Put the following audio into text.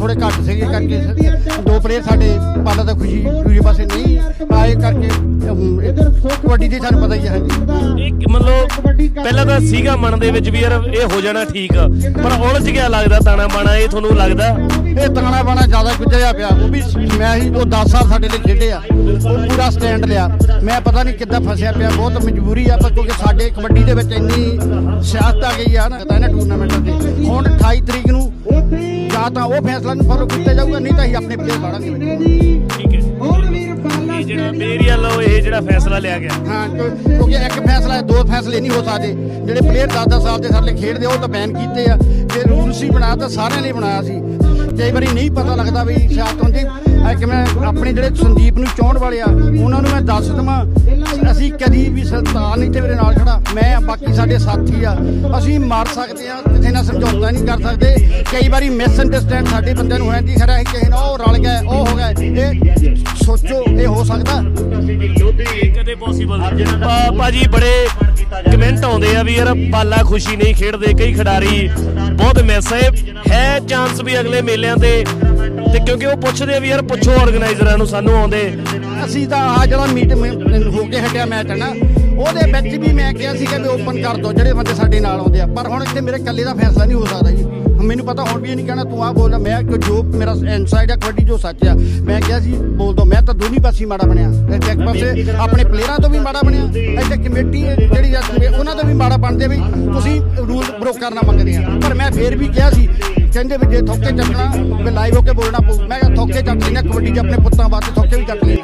ਥੋੜੇ ਘੱਟ ਸੀਗੇ ਕਰਕੇ ਦੋ ਪਲੇਅਰ ਸਾਡੇ ਪਾਲਾ ਦਾ ਖੁਸ਼ੀ ਦੂਜੇ ਪਾਸੇ ਨਹੀਂ। ਆਏ ਕਰਕੇ ਕਬੱਡੀ ਦੀ ਸਾਨੂੰ ਪਤਾ ਹੀ ਹੈ ਹਾਂਜੀ। ਇਹ ਮਤਲਬ ਪਹਿਲਾਂ ਤਾਂ ਸੀਗਾ ਮਨ ਦੇ ਵਿੱਚ ਵੀ ਯਾਰ ਇਹ ਹੋ ਜਾਣਾ ਠੀਕ। ਪਰ ਉਲਝ ਗਿਆ ਲੱਗਦਾ ਤਾਣਾ ਬਾਣਾ ਇਹ ਤੁਹਾਨੂੰ ਲੱਗਦਾ? ਇਹ ਤਾਣਾ ਬਾਣਾ ਜ਼ਿਆਦਾ ਗੁੱਜਿਆ ਪਿਆ। ਉਹ ਵੀ ਮੈਂ ਹੀ ਉਹ 10 ਸਾਲ ਸਾਡੇ ਲਈ ਖੇਡੇ ਆ। ਉਹ ਪੂਰਾ ਸਟੈਂਡ ਲਿਆ। ਮੈਂ ਪਤਾ ਨਹੀਂ ਕਿੱਦਾਂ ਫਸਿਆ ਪਿਆ। ਬਹੁਤ ਮਜਬੂਰੀ ਆ ਪਰ ਕਿਉਂਕਿ ਸਾਡੇ ਕਬੱਡੀ ਦੇ ਵਿੱਚ ਇੰਨੀ ਸਿਆਸਤ ਆ ਗਈ ਆ ਨਾ। ਤਾਂ ਇਹਨਾਂ ਟੂਰਨਾਮੈਂਟਾਂ ਤੇ ਹੁਣ 28 ਤਰੀਕ ਨੂੰ ਜਾਂ ਤਾਂ ਉਹ ਫੈਸਲਾ ਨੂੰ ਫੋਲੋ ਕੀਤਾ ਜਾਊਗਾ ਨਹੀਂ ਤਾਂ ਅਸੀਂ ਆਪਣੇ ਪਲੇਅਰ ਲਾੜਾਂਗੇ ਵਿੱਚ। ਠੀਕ ਹੈ ਜਿਹੜਾ ਮੇਰੀ ਵੱਲੋਂ ਇਹ ਜਿਹੜਾ ਫੈਸਲਾ ਲਿਆ ਗਿਆ। ਹਾਂ ਕਿਉਂ- ਕਿਉਂਕਿ ਇੱਕ ਫੈਸਲਾ ਹੈ, ਦੋ ਫੈਸਲੇ ਨਹੀਂ ਹੋ ਸਕਦੇ। ਜਿਹੜੇ ਪਲੇਅਰ 10-10 ਸਾਲ ਦੇ ਸਾਡੇ ਖੇਡਦੇ ਉਹ ਤਾਂ ਬੈਨ ਕੀਤੇ ਆ। ਜੇ ਰੂਲ ਸੀ ਬਣਾ ਤਾਂ ਸਾਰਿਆਂ ਲਈ ਬਣਾਇਆ ਸੀ। ਕਈ ਵਾਰੀ ਨਹੀਂ ਪਤਾ ਲੱਗਦਾ ਵੀ ਕਿ ਮੈਂ ਆਪਣੇ ਜਿਹੜੇ ਸੰਦੀਪ ਨੂੰ ਚਾਹਣ ਵਾਲੇ ਆ ਉਹਨਾਂ ਨੂੰ ਮੈਂ ਦੱਸ ਦਵਾਂ। ਅਸੀਂ ਕਦੀ ਵੀ ਸੁਲਤਾਨ ਨਹੀਂ ਤੇ ਮੇਰੇ ਨਾਲ ਖੜਾ। ਮੈਂ ਬਾਕੀ ਸਾਡੇ ਸਾਥੀ ਆ। ਅਸੀਂ ਮਾਰ ਸਕਦੇ ਆ, ਕਿਸੇ ਨਾਲ ਸਮਝੌਤਾ ਨਹੀਂ ਕਰ ਸਕਦੇ। ਕਈ ਵਾਰੀ ਮਿਸ ਅੰਡਰਸਟੈਂਡ ਸਾਡੇ ਬੰਦੇ ਨੂੰ ਹੋ ਜਾਂਦੀ ਖਰਾ ਇਹ ਕਿਸੇ ਨਾਲ, ਉਹ ਰਲ ਗਏ ਉਹ ਹੋ ਗਏ ਇਹ ਸੋਚੋ, ਇਹ ਹੋ ਸਕਦਾ। ਕਦੇ ਪੋਸੀਬਲ ਭਾਜੀ ਬੜੇ ਕਮੈਂਟ ਆਉਂਦੇ ਆ ਵੀ ਯਾਰ ਪਾਲਾ ਖੁਸ਼ੀ ਨਹੀਂ ਖੇਡਦੇ, ਕਈ ਖਿਡਾਰੀ ਬਹੁਤ ਮਿਸ ਹੈ ਹੈ ਚਾਂਸ ਵੀ ਅਗਲੇ ਮੇਲਿਆਂ ਤੇ। ਤੇ ਕਿਉਂਕਿ ਉਹ ਪੁੱਛਦੇ ਆ ਵੀ ਯਾਰ ਪੁੱਛੋ ਆਰਗੇਨਾਈਜ਼ਰਾਂ ਨੂੰ, ਸਾਨੂੰ ਆਉਂਦੇ। ਅਸੀਂ ਤਾਂ ਆ ਜਿਹੜਾ ਮੀਟ ਹੋ ਕੇ ਹਟਿਆ ਮੈਚ ਹੈ ਨਾ ਉਹਦੇ ਵਿੱਚ ਵੀ ਮੈਂ ਕਿਹਾ ਸੀਗਾ ਵੀ ਓਪਨ ਕਰ ਦੋ ਜਿਹੜੇ ਬੰਦੇ ਸਾਡੇ ਨਾਲ ਆਉਂਦੇ ਆ। ਪਰ ਹੁਣ ਇੱਥੇ ਮੇਰੇ ਇਕੱਲੇ ਦਾ ਫੈਸਲਾ ਨਹੀਂ ਹੋ ਸਕਦਾ ਜੀ। ਮੈਨੂੰ ਪਤਾ ਹੁਣ ਵੀ ਇਹ ਨਹੀਂ ਕਹਿਣਾ ਤੂੰ ਆ ਬੋਲ ਮੈਂ ਕਿ ਜੋ ਮੇਰਾ ਇਨਸਾਈਡ ਆ ਕਬੱਡੀ ਜੋ ਸੱਚ ਆ ਮੈਂ ਕਿਹਾ ਸੀ ਬੋਲ ਦੋ। ਮੈਂ ਤਾਂ ਦੋਨੀ ਪਾਸੇ ਮਾੜਾ ਬਣਿਆ। ਇੱਥੇ ਇੱਕ ਪਾਸੇ ਆਪਣੇ ਪਲੇਅਰਾਂ ਤੋਂ ਵੀ ਮਾੜਾ ਬਣਿਆ ਇੱਥੇ ਕਮੇਟੀ ਜਿਹੜੀ ਆ ਉਹਨਾਂ ਤੋਂ ਵੀ ਮਾੜਾ ਬਣਦੇ ਵੀ ਤੁਸੀਂ ਰੂਲ ਬ੍ਰੋਕ ਕਰਨਾ ਮੰਗਦੇ ਆ। ਪਰ ਮੈਂ ਫੇਰ ਵੀ ਕਿਹਾ ਸੀ ਕਹਿੰਦੇ ਵੀ ਜੇ ਥੋਕੇ ਚੱਟਣਾ ਵੀ ਲਾਈਵ ਹੋ ਕੇ ਬੋਲਣਾ ਪਊ। ਮੈਂ ਥੋਕੇ ਚੱਟ ਲੈਣਾ ਕਬੱਡੀ 'ਚ ਆਪਣੇ ਪੁੱਤਾਂ ਵਾਸਤੇ ਥੋਕੇ ਵੀ ਚੱਟ ਲੈਣਾ